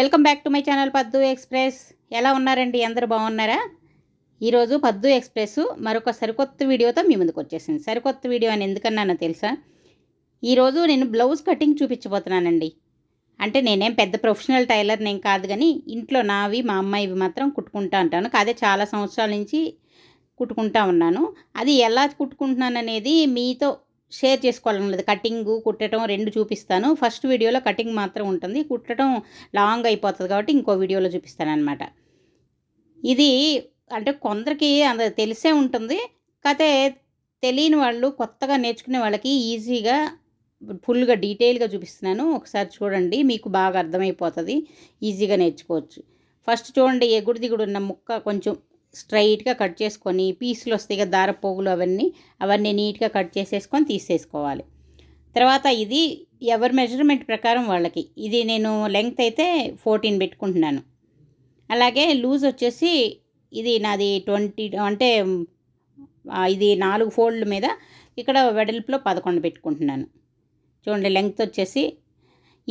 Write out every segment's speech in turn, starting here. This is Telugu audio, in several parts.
Welcome back to my channel Paddu express. ఎలా ఉన్నారండి? అందరు బాగున్నారా? ఈరోజు పద్దు ఎక్స్ప్రెస్ మరొక సరికొత్త వీడియోతో మీ ముందుకు వచ్చేసింది. సరికొత్త వీడియో అని ఎందుకన్నానో తెలుసా? ఈరోజు నేను బ్లౌజ్ కటింగ్ చూపించబోతున్నానండి. అంటే నేనేం పెద్ద ప్రొఫెషనల్ టైలర్ నేను కాదు కానీ ఇంట్లో నావి మా అమ్మాయివి మాత్రం కుట్టుకుంటా ఉంటాను. కాదే చాలా సంవత్సరాల నుంచి కుట్టుకుంటా ఉన్నాను. అది ఎలా కుట్టుకుంటున్నాను అనేది మీతో షేర్ చేసుకోవాలని లేదు. కటింగ్ కుట్టడం రెండు చూపిస్తాను. ఫస్ట్ వీడియోలో కటింగ్ మాత్రం ఉంటుంది. కుట్టడం లాంగ్ అయిపోతుంది కాబట్టి ఇంకో వీడియోలో చూపిస్తాను అనమాట ఇది అంటే కొందరికి అంత తెలిసే ఉంటుంది. కాకపోతే తెలియని వాళ్ళు కొత్తగా నేర్చుకునే వాళ్ళకి ఈజీగా ఫుల్గా డీటెయిల్గా చూపిస్తున్నాను. ఒకసారి చూడండి. మీకు బాగా అర్థమైపోతుంది. ఈజీగా నేర్చుకోవచ్చు. ఫస్ట్ చూడండి. ఎగుడు దిగుడు ఉన్న ముక్క కొంచెం స్ట్రైట్గా కట్ చేసుకొని పీసులు వస్తాయి కదా దార పోగులు అవన్నీ అవన్నీ నీట్గా కట్ చేసేసుకొని తీసేసుకోవాలి. తర్వాత ఇది ఎవరి మెజర్మెంట్ ప్రకారం వాళ్ళకి. ఇది నేను లెంగ్త్ అయితే ఫోర్టీన్ పెట్టుకుంటున్నాను. అలాగే లూజ్ వచ్చేసి ఇది నాది ట్వంటీ అంటే ఇది నాలుగు ఫోల్డ్ మీద ఇక్కడ వెడల్పులో పదకొండు పెట్టుకుంటున్నాను. చూడండి లెంగ్త్ వచ్చేసి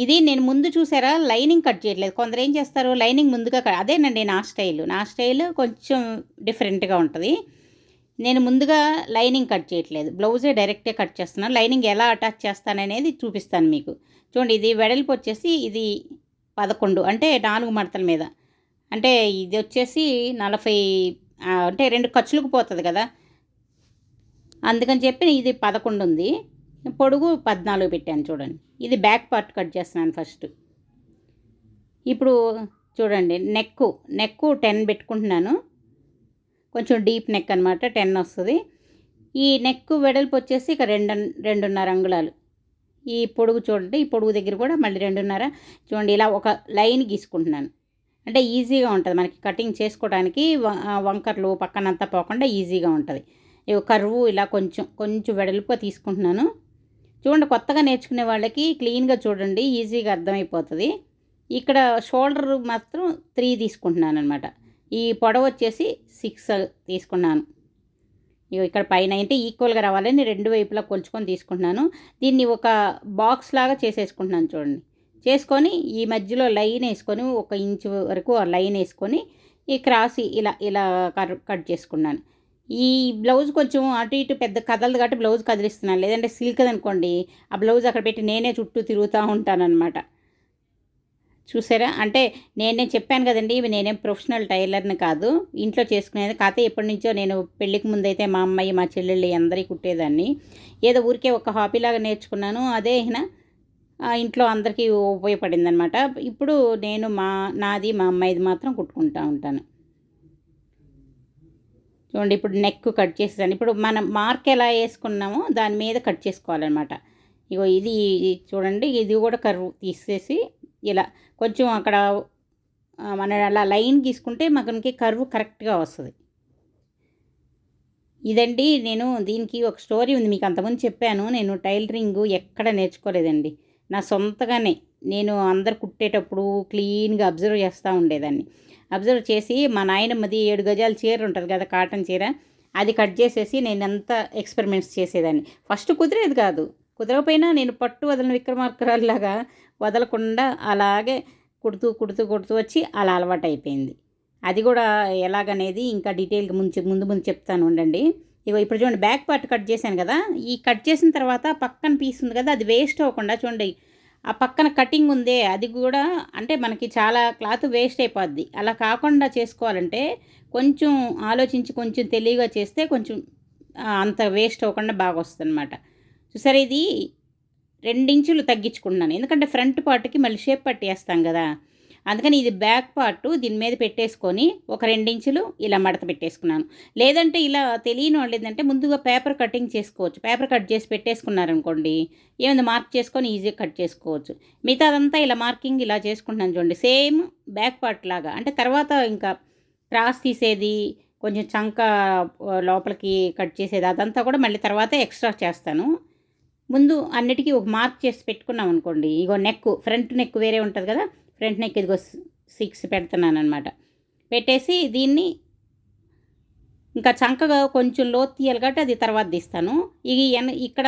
ఇది నేను ముందు చూసారా? లైనింగ్ కట్ చేయట్లేదు. కొందరు ఏం చేస్తారు? లైనింగ్ ముందుగా కట్ అదేనండి నా స్టైల్. నా స్టైల్ కొంచెం డిఫరెంట్గా ఉంటుంది. నేను ముందుగా లైనింగ్ కట్ చేయట్లేదు. బ్లౌజే డైరెక్టే కట్ చేస్తున్నాను లైనింగ్ ఎలా అటాచ్ చేస్తాననేది చూపిస్తాను మీకు. చూడండి ఇది వెడల్పు వచ్చేసి ఇది పదకొండు అంటే నాలుగు మడతల మీద. అంటే ఇది వచ్చేసి నలభై అంటే రెండు ఖర్చులకు పోతుంది కదా. అందుకని చెప్పి ఇది పదకొండు ఉంది పొడుగు పద్నాలుగు పెట్టాను చూడండి. ఇది బ్యాక్ పార్ట్ కట్ చేస్తున్నాను ఫస్ట్. ఇప్పుడు చూడండి నెక్ నెక్ టెన్ పెట్టుకుంటున్నాను. కొంచెం డీప్ నెక్ అనమాట టెన్ వస్తుంది. ఈ నెక్ వెడల్పు వచ్చేసి ఇక రెండు రెండున్నర అంగుళాలు. ఈ పొడుగు చూడండి ఈ పొడుగు దగ్గర కూడా మళ్ళీ రెండున్నర. చూడండి ఇలా ఒక లైన్ గీసుకుంటున్నాను. అంటే ఈజీగా ఉంటుంది మనకి కటింగ్ చేసుకోవడానికి వ- వంకర్లు పక్కనంతా పోకుండా ఈజీగా ఉంటుంది. కరువు ఇలా కొంచెం కొంచెం వెడల్పుగా తీసుకుంటున్నాను. చూడండి కొత్తగా నేర్చుకునే వాళ్ళకి క్లీన్గా చూడండి ఈజీగా అర్థమైపోతుంది. ఇక్కడ షోల్డర్ మాత్రం త్రీ తీసుకుంటున్నాను అనమాట ఈ పొడవు వచ్చేసి సిక్స్ తీసుకున్నాను. ఇగో ఇక్కడ పైన అంటే ఈక్వల్గా రావాలని రెండు వైపులా కొలుచుకొని తీసుకుంటున్నాను. దీన్ని ఒక బాక్స్ లాగా చేసేసుకుంటున్నాను చూడండి. చేసుకొని ఈ మధ్యలో లైన్ వేసుకొని ఒక ఇంచు వరకు ఆ లైన్ వేసుకొని ఈ క్రాస్ ఇలా ఇలా కర్- కట్ చేసుకున్నాను. ఈ బ్లౌజ్ కొంచెం అటు ఇటు పెద్ద కదలదు కాబట్టి బ్లౌజ్ కదిలిస్తున్నాను. లేదంటే సిల్క్ అనుకోండి ఆ బ్లౌజ్ అక్కడ పెట్టి నేనే చుట్టూ తిరుగుతూ ఉంటానన్నమాట. చూసారా? అంటే నేనే చెప్పాను కదండి ఇవి నేనేం ప్రొఫెషనల్ టైలర్ని కాదు. ఇంట్లో చేసుకునేది కాకపోతే ఎప్పటి నుంచో నేను పెళ్ళికి ముందైతే మా అమ్మాయి మా చెల్లెళ్ళు అందరికీ కుట్టేదాన్ని. ఏదో ఊరికే ఒక హాబీలాగా నేర్చుకున్నాను. అదే అయినా ఇంట్లో అందరికీ ఉపయోగపడింది అనమాట ఇప్పుడు నేను మా నాది మా అమ్మాయిది మాత్రం కుట్టుకుంటూ ఉంటాను. చూడండి ఇప్పుడు నెక్ కట్ చేసేసాను. ఇప్పుడు మనం మార్క్ ఎలా వేసుకున్నామో దాని మీద కట్ చేసుకోవాలన్నమాట. ఇగో ఇది చూడండి ఇది కూడా కర్వ్ తీసేసి ఇలా కొంచెం అక్కడ మన అలా లైన్ గీసుకుంటే మనకి కర్వ్ కరెక్ట్గా వస్తుంది. ఇదండి నేను దీనికి ఒక స్టోరీ ఉంది మీకు అంతకుముందు చెప్పాను నేను టైలరింగ్ ఎక్కడ నేర్చుకోలేదండి. నా సొంతగానే నేను అందరు కుట్టేటప్పుడు క్లీన్గా అబ్జర్వ్ చేస్తూ ఉండేదాన్ని. అబ్జర్వ్ చేసి మా నాయనమ్మది ఏడు గజాల చీర ఉంటుంది కదా కాటన్ చీర అది కట్ చేసేసి నేను ఎంత ఎక్స్పెరిమెంట్స్ చేసేదాన్ని. ఫస్ట్ కుదిరేది కాదు. కుదరకపోయినా నేను పట్టు వదలని విక్రమార్కరాల్లాగా వదలకుండా అలాగే కుడుతూ కుడుతూ కుడుతూ వచ్చి అలా అలవాటు అయిపోయింది. అది కూడా ఎలాగనేది ఇంకా డీటెయిల్గా ముందు ముందు ముందు చెప్తాను ఉండండి. ఇగో ఇప్పుడు చూడండి బ్యాక్ పార్ట్ కట్ చేశాను కదా ఈ కట్ చేసిన తర్వాత పక్కన పీస్ ఉంది కదా అది వేస్ట్ అవ్వకుండా చూడండి ఆ పక్కన కటింగ్ ఉందే అది కూడా అంటే మనకి చాలా క్లాత్ వేస్ట్ అయిపోద్ది. అలా కాకుండా చేసుకోవాలంటే కొంచెం ఆలోచించి కొంచెం తెలివిగా చేస్తే కొంచెం అంత వేస్ట్ అవ్వకుండా బాగా వస్తుంది అనమాట చూసారా ఇది రెండించులు తగ్గించుకున్నాను ఎందుకంటే ఫ్రంట్ పార్ట్కి మళ్ళీ షేప్ పట్టేస్తాం కదా. అందుకని ఇది బ్యాక్ పార్ట్ దీని మీద పెట్టేసుకొని ఒక రెండించులు ఇలా మడత పెట్టేసుకున్నాను. లేదంటే ఇలా తెలియని వాళ్ళు ఏంటంటే ముందుగా పేపర్ కటింగ్ చేసుకోవచ్చు. పేపర్ కట్ చేసి పెట్టేసుకున్నారనుకోండి ఏమైనా మార్క్ చేసుకొని ఈజీగా కట్ చేసుకోవచ్చు. మిగతాదంతా ఇలా మార్కింగ్ ఇలా చేసుకుంటున్నాను చూడండి. సేమ్ బ్యాక్ పార్ట్ లాగా. అంటే తర్వాత ఇంకా క్రాస్ తీసేది కొంచెం చంక లోపలికి కట్ చేసేది అదంతా కూడా మళ్ళీ తర్వాత ఎక్స్ట్రా చేస్తాను. ముందు అన్నిటికీ ఒక మార్క్ చేసి పెట్టుకున్నాం అనుకోండి ఇగో నెక్ ఫ్రంట్ నెక్ వేరే ఉంటుంది కదా ఫ్రంట్ నెక్ ఇదిగో సిక్స్ పెడుతున్నాను అనమాట పెట్టేసి దీన్ని ఇంకా చంకగా కొంచెం లోతు తీయాలి కాబట్టి అది తర్వాత తీస్తాను. ఇది ఇక్కడ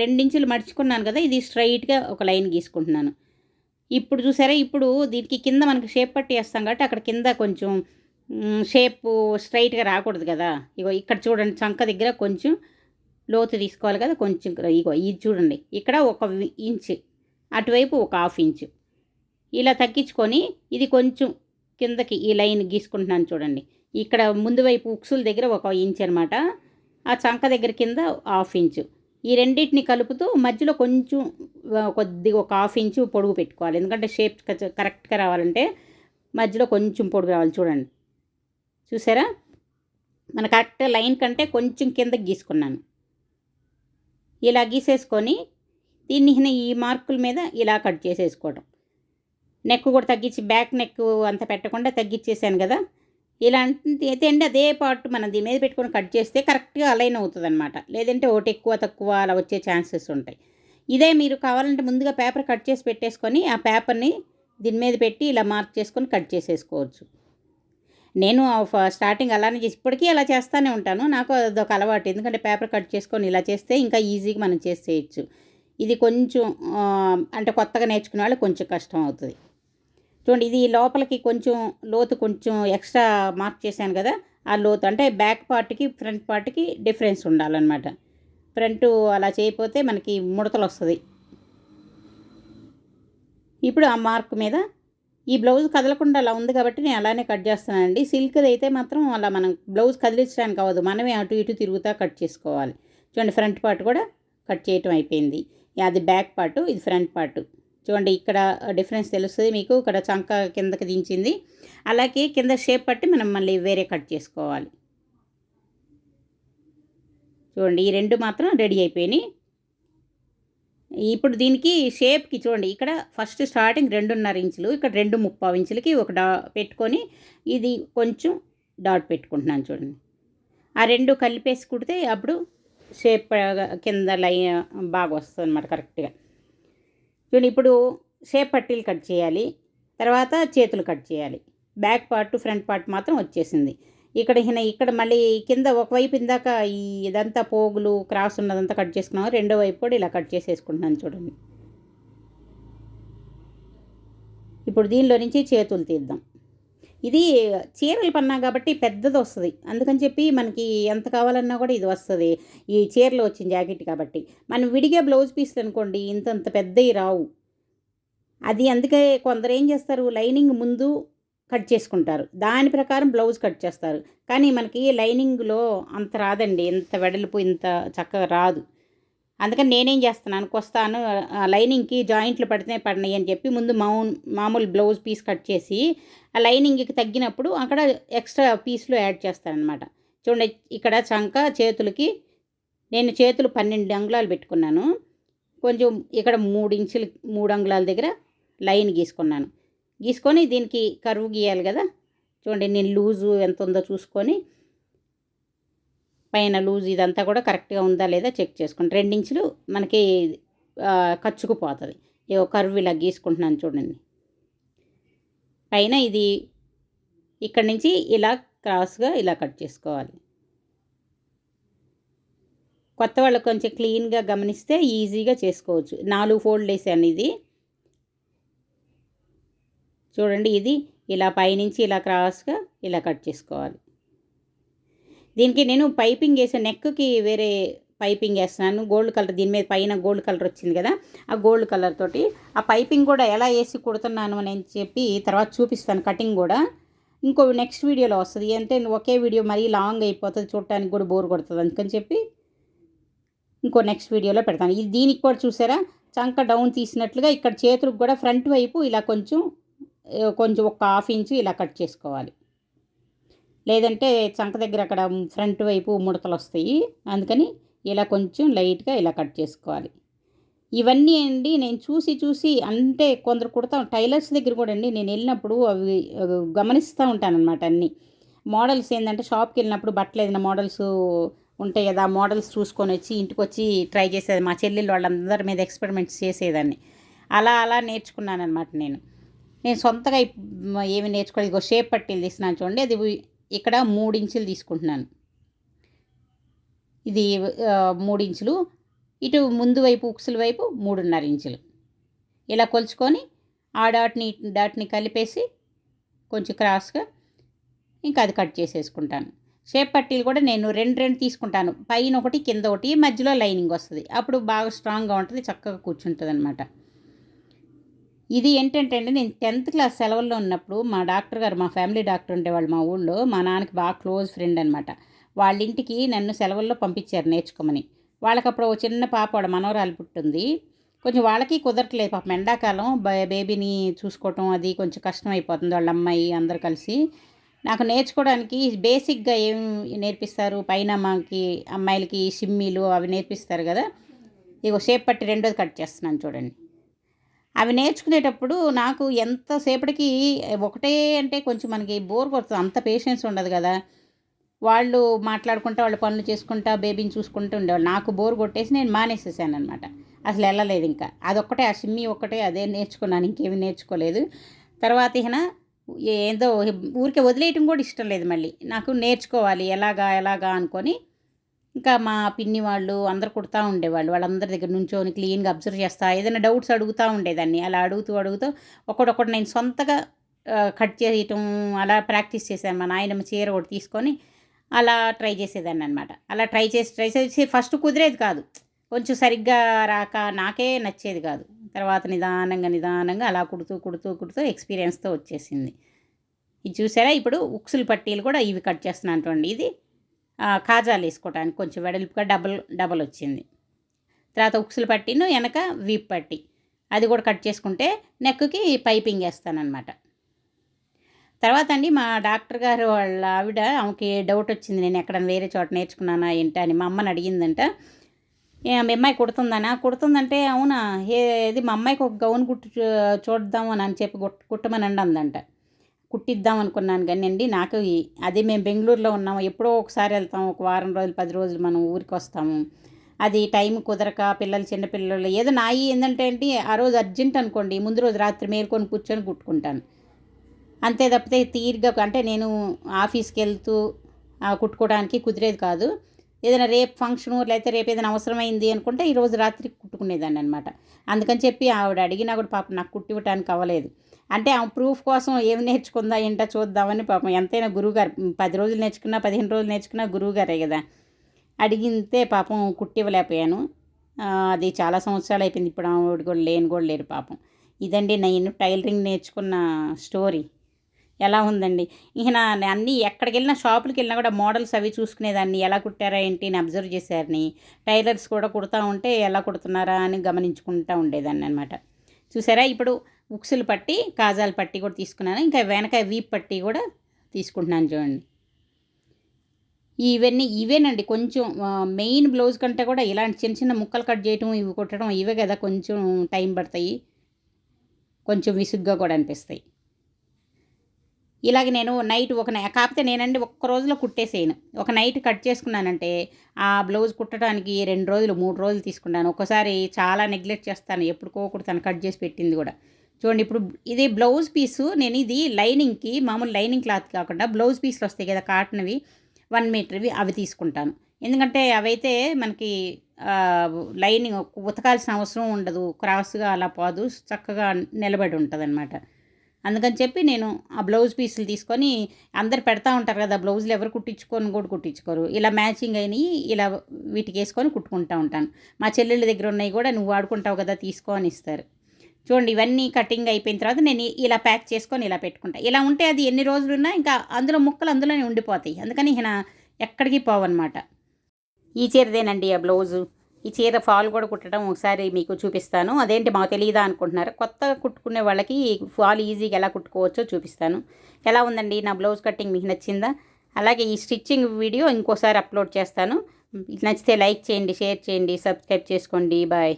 రెండించులు మడుచుకున్నాను కదా ఇది స్ట్రైట్గా ఒక లైన్ గీసుకుంటున్నాను. ఇప్పుడు చూసారా ఇప్పుడు దీనికి కింద మనకి షేప్ పట్టి వేస్తాం కాబట్టి అక్కడ కింద కొంచెం షేప్ స్ట్రైట్గా రాకూడదు కదా. ఇగో ఇక్కడ చూడండి చంక దగ్గర కొంచెం లోతు తీసుకోవాలి కదా కొంచెం ఇగో ఇది చూడండి. ఇక్కడ ఒక ఇంచ్ అటువైపు ఒక హాఫ్ ఇంచు. ఇలా తగ్గించుకొని ఇది కొంచెం కిందకి ఈ లైన్ గీసుకుంటున్నాను చూడండి. ఇక్కడ ముందు వైపు ఉక్సుల దగ్గర ఒక ఇంచ్ అనమాట ఆ చంక దగ్గర కింద హాఫ్ ఇంచు. ఈ రెండింటిని కలుపుతూ మధ్యలో కొంచెం కొద్దిగా ఒక హాఫ్ ఇంచు పొడుగు పెట్టుకోవాలి. ఎందుకంటే షేప్ కరెక్ట్గా రావాలంటే మధ్యలో కొంచెం పొడుగు రావాలి చూడండి. చూసారా? మన కరెక్ట్ లైన్ కంటే కొంచెం కిందకి గీసుకున్నాను. ఇలా గీసేసుకొని దీన్ని ఈ మార్కుల మీద ఇలా కట్ చేసేసుకోవడం నెక్ కూడా తగ్గించి బ్యాక్ నెక్ అంత పెట్టకుండా తగ్గించేసాను కదా. ఇలాంటి అయితే అండి అదే పార్ట్ మనం దీని మీద పెట్టుకొని కట్ చేస్తే కరెక్ట్గా అలైన్ అవుతుంది అనమాట లేదంటే ఒకటి ఎక్కువ తక్కువ అలా వచ్చే ఛాన్సెస్ ఉంటాయి. ఇదే మీరు కావాలంటే ముందుగా పేపర్ కట్ చేసి పెట్టేసుకొని ఆ పేపర్ని దీని మీద పెట్టి ఇలా మార్క్ చేసుకొని కట్ చేసేసుకోవచ్చు. నేను స్టార్టింగ్ అలానే చేసి ఇప్పటికీ అలా చేస్తూనే ఉంటాను. నాకు అదొక అలవాటు. ఎందుకంటే పేపర్ కట్ చేసుకొని ఇలా చేస్తే ఇంకా ఈజీగా మనం చేసేయచ్చు. ఇది కొంచెం అంటే కొత్తగా నేర్చుకునే వాళ్ళు కొంచెం కష్టం అవుతుంది. చూడండి ఇది లోపలికి కొంచెం లోతు కొంచెం ఎక్స్ట్రా మార్క్ చేశాను కదా ఆ లోతు అంటే బ్యాక్ పార్ట్కి ఫ్రంట్ పార్ట్కి డిఫరెన్స్ ఉండాలన్నమాట. ఫ్రంట్ అలా చేయకపోతే మనకి ముడతలు వస్తుంది. ఇప్పుడు ఆ మార్క్ మీద ఈ బ్లౌజ్ కదలకుండా అలా ఉంది కాబట్టి నేను అలానే కట్ చేస్తానండి సిల్క్ది అయితే మాత్రం అలా మనం బ్లౌజ్ కదిలించడానికి అవ్వదు మనమే అటు ఇటు తిరుగుతా కట్ చేసుకోవాలి. చూడండి ఫ్రంట్ పార్ట్ కూడా కట్ చేయటం అయిపోయింది. అది బ్యాక్ పార్ట్ ఇది ఫ్రంట్ పార్ట్. చూడండి ఇక్కడ డిఫరెన్స్ తెలుస్తుంది మీకు. ఇక్కడ చంక కిందకి దించింది. అలాగే కింద షేప్ పట్టి మనం మళ్ళీ వేరే కట్ చేసుకోవాలి. చూడండి ఈ రెండు మాత్రం రెడీ అయిపోయినాయి. ఇప్పుడు దీనికి షేప్కి చూడండి ఇక్కడ ఫస్ట్ స్టార్టింగ్ రెండున్నర ఇంచులు ఇక్కడ రెండు ముప్పావు ఇంచులకి ఒక డా పెట్టుకొని ఇది కొంచెం డాట్ పెట్టుకుంటున్నాను చూడండి. ఆ రెండు కలిపేసి కుడితే అప్పుడు షేప్ కింద లైన్ బాగా వస్తుంది అనమాట కరెక్ట్గా చూడండి ఇప్పుడు షేప్ పట్టీలు కట్ చేయాలి తర్వాత చేతులు కట్ చేయాలి. బ్యాక్ పార్ట్ ఫ్రంట్ పార్ట్ మాత్రం వచ్చేసింది. ఇక్కడ ఇక్కడ మళ్ళీ కింద ఒకవైపు ఇందాక ఈ ఇదంతా పోగులు క్రాస్ ఉన్నదంతా కట్ చేసుకున్నాము రెండో వైపు కూడా ఇలా కట్ చేసేసుకుంటున్నాను చూడండి. ఇప్పుడు దీనిలో నుంచి చేతులు తీద్దాం. ఇది చీరలు పన్నా కాబట్టి పెద్దది వస్తుంది. అందుకని చెప్పి మనకి ఎంత కావాలన్నా కూడా ఇది వస్తుంది. ఈ చీరలు వచ్చిన జాకెట్ కాబట్టి. మనం విడిగా బ్లౌజ్ పీస్లు అనుకోండి ఇంతంత పెద్దవి రావు. అది అందుకే కొందరు ఏం చేస్తారు? లైనింగ్ ముందు కట్ చేసుకుంటారు. దాని ప్రకారం బ్లౌజ్ కట్ చేస్తారు. కానీ మనకి లైనింగ్లో అంత రాదండి. ఇంత వెడల్పు ఇంత చక్కగా రాదు. అందుకని నేనేం చేస్తున్నాను కొస్తాను లైనింగ్కి జాయింట్లు పడితే పడినాయి అని చెప్పి ముందు మామూలు మామూలు బ్లౌజ్ పీస్ కట్ చేసి ఆ లైనింగ్కి తగ్గినప్పుడు అక్కడ ఎక్స్ట్రా పీస్లు యాడ్ చేస్తానమాట చూడండి ఇక్కడ చంక చేతులకి నేను చేతులు పన్నెండు అంగుళాలు పెట్టుకున్నాను. కొంచెం ఇక్కడ మూడు ఇంచులు మూడు అంగుళాల దగ్గర లైన్ గీసుకున్నాను. గీసుకొని దీనికి కరువు గీయాలి కదా. చూడండి నేను లూజు ఎంత ఉందో చూసుకొని పైన లూజ్ ఇదంతా కూడా కరెక్ట్గా ఉందా లేదా చెక్ చేసుకోండి. రెండించులు మనకి ఖర్చుకుపోతుంది ఏవో కర్వ్ ఇలా గీసుకుంటున్నాను చూడండి. పైన ఇది ఇక్కడ నుంచి ఇలా క్రాస్గా ఇలా కట్ చేసుకోవాలి. కొత్త వాళ్ళకి కొంచెం క్లీన్గా గమనిస్తే ఈజీగా చేసుకోవచ్చు. నాలుగు ఫోల్డ్ వేసాను ఇది. చూడండి ఇది ఇలా పైనుంచి ఇలా క్రాస్గా ఇలా కట్ చేసుకోవాలి. దీనికి నేను పైపింగ్ వేసే నెక్కి వేరే పైపింగ్ వేస్తున్నాను. గోల్డ్ కలర్ దీని మీద పైన గోల్డ్ కలర్ వచ్చింది కదా ఆ గోల్డ్ కలర్ తోటి. ఆ పైపింగ్ కూడా ఎలా వేసి కుడుతున్నాను అని చెప్పి తర్వాత చూపిస్తాను కటింగ్ కూడా. ఇంకో నెక్స్ట్ వీడియోలో వస్తుంది. అంటే ఒకే వీడియో మరీ లాంగ్ అయిపోతుంది చూడటానికి కూడా బోర్ కొడుతుంది అందుకని చెప్పి ఇంకో నెక్స్ట్ వీడియోలో పెడతాను. ఇది దీనికి కూడా చూసారా? చంక డౌన్ తీసినట్లుగా ఇక్కడ చేతులకు కూడా ఫ్రంట్ వైపు ఇలా కొంచెం కొంచెం ఒక హాఫ్ ఇంచు ఇలా కట్ చేసుకోవాలి. లేదంటే చంక దగ్గర అక్కడ ఫ్రంట్ వైపు ముడతలు వస్తాయి అందుకని ఇలా కొంచెం లైట్గా ఇలా కట్ చేసుకోవాలి. ఇవన్నీ అండి నేను చూసి చూసి అంటే కొందరు కుడతాం టైలర్స్ దగ్గర కూడా అండి నేను వెళ్ళినప్పుడు అవి గమనిస్తూ ఉంటానన్నమాట అన్నీ. మోడల్స్ ఏంటంటే షాప్కి వెళ్ళినప్పుడు బట్టలు ఏదైనా మోడల్స్ ఉంటాయి కదా మోడల్స్ చూసుకొని వచ్చి ఇంటికి వచ్చి ట్రై చేసేది. మా చెల్లెళ్ళు వాళ్ళందరి మీద ఎక్స్పెరిమెంట్స్ చేసేదాన్ని. అలా అలా నేర్చుకున్నాను అనమాట నేను. నేను సొంతగా ఏమి నేర్చుకోలేదు. ఇగో షేప్ పట్టీలు తీసినాను చూడండి. అది ఇక్కడ మూడు ఇంచులు తీసుకుంటున్నాను. ఇది మూడు ఇంచులు. ఇటు ముందు వైపు ఉక్సుల వైపు మూడున్నర ఇంచులు. ఇలా కొలుచుకొని ఆ డాట్ని డాట్ని కలిపేసి కొంచెం క్రాస్గా ఇంకా అది కట్ చేసేసుకుంటాను. షేప్ పట్టీలు కూడా నేను రెండు రెండు తీసుకుంటాను. పైన ఒకటి కింద ఒకటి మధ్యలో లైనింగ్ వస్తుంది. అప్పుడు బాగా స్ట్రాంగ్గా ఉంటుంది చక్కగా కూర్చుంటుంది అనమాట ఇది ఏంటంటే అండి నేను టెన్త్ క్లాస్ సెలవుల్లో ఉన్నప్పుడు మా డాక్టర్ గారు మా ఫ్యామిలీ డాక్టర్ ఉండేవాళ్ళు మా ఊళ్ళో మా నాన్నకి బాగా క్లోజ్ ఫ్రెండ్ అనమాట వాళ్ళ ఇంటికి నన్ను సెలవుల్లో పంపించారు నేర్చుకోమని. వాళ్ళకి అప్పుడు ఓ చిన్న పాప వాడు మనోరాలు పుట్టింది. కొంచెం వాళ్ళకి కుదరట్లేదు పాపం. ఎండాకాలం బే- బేబీని చూసుకోవటం అది కొంచెం కష్టం అయిపోతుంది వాళ్ళ అమ్మాయి అందరు కలిసి. నాకు నేర్చుకోవడానికి బేసిక్గా ఏం నేర్పిస్తారు? పైన మాకి అమ్మాయిలకి సిమ్మీలు అవి నేర్పిస్తారు కదా. ఇక సేపు పట్టి రెండోది కట్ చేస్తున్నాను చూడండి. అవి నేర్చుకునేటప్పుడు నాకు ఎంతసేపటికి ఒకటే అంటే కొంచెం మనకి బోర్ కొడుతుంది. అంత పేషెన్స్ ఉండదు కదా. వాళ్ళు మాట్లాడుకుంటా వాళ్ళ పనులు చేసుకుంటా బేబీని చూసుకుంటూ ఉండేవాళ్ళు. నాకు బోర్ కొట్టేసి నేను మానేసేసాను అనమాట అసలు వెళ్ళలేదు ఇంకా. అదొక్కటే ఆ సిమ్మి ఒక్కటే అదే నేర్చుకున్నాను. ఇంకేమి నేర్చుకోలేదు. తర్వాత ఇహన ఏందో ఊరికే వదిలేయటం కూడా ఇష్టం లేదు మళ్ళీ. నాకు నేర్చుకోవాలి ఎలాగా ఎలాగా అనుకొని ఇంకా మా పిన్ని వాళ్ళు అందరు కుడతా ఉండేవాళ్ళు. వాళ్ళందరి దగ్గర నుంచొని క్లీన్గా అబ్జర్వ్ చేస్తా ఏదైనా డౌట్స్ అడుగుతూ ఉండేదాన్ని. అలా అడుగుతూ అడుగుతూ ఒకటొకటి నేను సొంతగా కట్ చేయటం అలా ప్రాక్టీస్ చేశాను. మా నాయనమ్మ చీర ఒకటి తీసుకొని అలా ట్రై చేసేదాన్ని అనమాట అలా ట్రై చేసి ట్రై చేసి ఫస్ట్ కుదిరేది కాదు. కొంచెం సరిగ్గా రాక నాకే నచ్చేది కాదు. తర్వాత నిదానంగా నిదానంగా అలా కుడుతూ కుడుతూ కుడుతూ ఎక్స్పీరియన్స్తో వచ్చేసింది. ఇది చూసారా? ఇప్పుడు ఉక్సులు పట్టీలు కూడా ఇవి కట్ చేస్తున్నాను చూడండి. ఇది కాజాలు వేసుకోవడానికి కొంచెం వెడల్పుగా డబల్ డబల్ వచ్చింది. తర్వాత ఉక్సులు పట్టిను వెనక వీప్ పట్టి. అది కూడా కట్ చేసుకుంటే నెక్కి పైపింగ్ వేస్తానమాట తర్వాత అండి మా డాక్టర్ గారు వాళ్ళ ఆవిడ ఆమెకి డౌట్ వచ్చింది నేను ఎక్కడ వేరే చోట నేర్చుకున్నానా ఏంటా అని. మా అమ్మని అడిగిందంట మీ అమ్మాయి కుడుతుందనా? కుడుతుందంటే అవునా ఏ ఇది మా అమ్మాయికి ఒక గౌన్ కుట్టు చూ- చూద్దాం అని చెప్పి కుట్ కుట్టమని అందంట కుట్టిద్దాం అనుకున్నాను కానీ అండి నాకు అది అదే మేము బెంగళూరులో ఉన్నాము ఎప్పుడో ఒకసారి వెళ్తాం ఒక వారం రోజులు పది రోజులు మనం ఊరికి వస్తాము. అది టైం కుదరక పిల్లలు చిన్నపిల్లలు ఏదో నాయి ఏంటంటే ఏంటి ఆ రోజు అర్జెంట్ అనుకోండి ముందు రోజు రాత్రి మేల్కొని కూర్చొని కుట్టుకుంటాను. అంతే తప్పితే తీరిగా అంటే నేను ఆఫీస్కి వెళ్తూ కుట్టుకోవడానికి కుదిరేది కాదు. ఏదైనా రేపు ఫంక్షన్ లేకపోతే రేపు ఏదైనా అవసరమైంది అనుకుంటే ఈ రోజు రాత్రి కుట్టుకునేదాన్ని అనమాట అందుకని చెప్పి ఆవిడ అడిగినా కూడా పాప నాకు కుట్టివ్వటానికి అవ్వలేదు. అంటే ఆమె ప్రూఫ్ కోసం ఏమి నేర్చుకుందా ఏంటో చూద్దామని పాపం. ఎంతైనా గురువుగారు పది రోజులు నేర్చుకున్నా పదిహేను రోజులు నేర్చుకున్నా గురువుగారే కదా. అడిగితే పాపం కుట్టివ్వలేకపోయాను. ఇవ్వలేకపోయాను అది చాలా సంవత్సరాలు అయిపోయింది. ఇప్పుడు ఆవిడ కూడా లేని కూడా లేరు పాపం. ఇదండి నేను టైలరింగ్ నేర్చుకున్న స్టోరీ. ఎలా ఉందండి? ఇక నా అన్నీ ఎక్కడికి వెళ్ళినా షాపులకి వెళ్ళినా కూడా మోడల్స్ అవి చూసుకునేదాన్ని. ఎలా కుట్టారా ఏంటి అని అబ్జర్వ్ చేశారని టైలర్స్ కూడా కుడతా ఉంటే ఎలా కుడుతున్నారా అని గమనించుకుంటూ ఉండేదాన్ని అనమాట చూసారా? ఇప్పుడు ఉక్సులు పట్టి కాజాలు పట్టి కూడా తీసుకున్నాను. ఇంకా వెనకాయ వీప్ పట్టి కూడా తీసుకుంటున్నాను చూడండి. ఇవన్నీ ఇవేనండి. కొంచెం మెయిన్ బ్లౌజ్ కంటే కూడా ఇలాంటి చిన్న చిన్న ముక్కలు కట్ చేయటం ఇవి కుట్టడం ఇవే కదా కొంచెం టైం పడతాయి. కొంచెం విసుగ్గా కూడా అనిపిస్తాయి. ఇలాగ నేను నైట్ ఒక నై కాకపోతే నేనండి ఒక్క రోజులో కుట్టేసేయను. ఒక నైట్ కట్ చేసుకున్నానంటే ఆ బ్లౌజ్ కుట్టడానికి రెండు రోజులు మూడు రోజులు తీసుకున్నాను. ఒక్కసారి చాలా నెగ్లెక్ట్ చేస్తాను. ఎప్పుడుకో కుడతాను కట్ చేసి పెట్టింది కూడా. చూడండి ఇప్పుడు ఇది బ్లౌజ్ పీసు నేను ఇది లైనింగ్కి మామూలు లైనింగ్ క్లాత్ కాకుండా బ్లౌజ్ పీస్లు వస్తాయి కదా కాటన్వి వన్ మీటర్వి అవి తీసుకుంటాను. ఎందుకంటే అవైతే మనకి లైనింగ్ ఉతకాల్సిన అవసరం ఉండదు క్రాస్గా అలా పోదు చక్కగా నిలబడి ఉంటుంది అనమాట అందుకని చెప్పి నేను ఆ బ్లౌజ్ పీసులు తీసుకొని అందరు పెడతా ఉంటారు కదా బ్లౌజులు ఎవరు కుట్టించుకొని కూడా కుట్టించుకోరు. ఇలా మ్యాచింగ్ అయినవి ఇలా వీటికి వేసుకొని కుట్టుకుంటూ ఉంటాను. మా చెల్లెళ్ళ దగ్గర ఉన్నాయి కూడా నువ్వు వాడుకుంటావు కదా తీసుకో అని ఇస్తారు. చూడండి ఇవన్నీ కటింగ్ అయిపోయిన తర్వాత నేను ఇలా ప్యాక్ చేసుకొని ఇలా పెట్టుకుంటా. ఇలా ఉంటే అది ఎన్ని రోజులున్నా ఇంకా అందులో ముక్కలు అందులోనే ఉండిపోతాయి. అందుకని ఈయన ఎక్కడికి పోవన్నమాట. ఈ చీరదేనండి ఆ బ్లౌజు ఈ చీర ఫాల్ కూడా కుట్టడం ఒకసారి మీకు చూపిస్తాను. అదేంటి మాకు తెలియదా అనుకుంటున్నారు? కొత్తగా కుట్టుకునే వాళ్ళకి ఫాల్ ఈజీగా ఎలా కుట్టుకోవచ్చో చూపిస్తాను. ఎలా ఉందండి? నా బ్లౌజ్ కటింగ్ మీకు నచ్చిందా? అలాగే ఈ స్టిచ్చింగ్ వీడియో ఇంకోసారి అప్లోడ్ చేస్తాను. నచ్చితే లైక్ చేయండి షేర్ చేయండి సబ్స్క్రైబ్ చేసుకోండి. బాయ్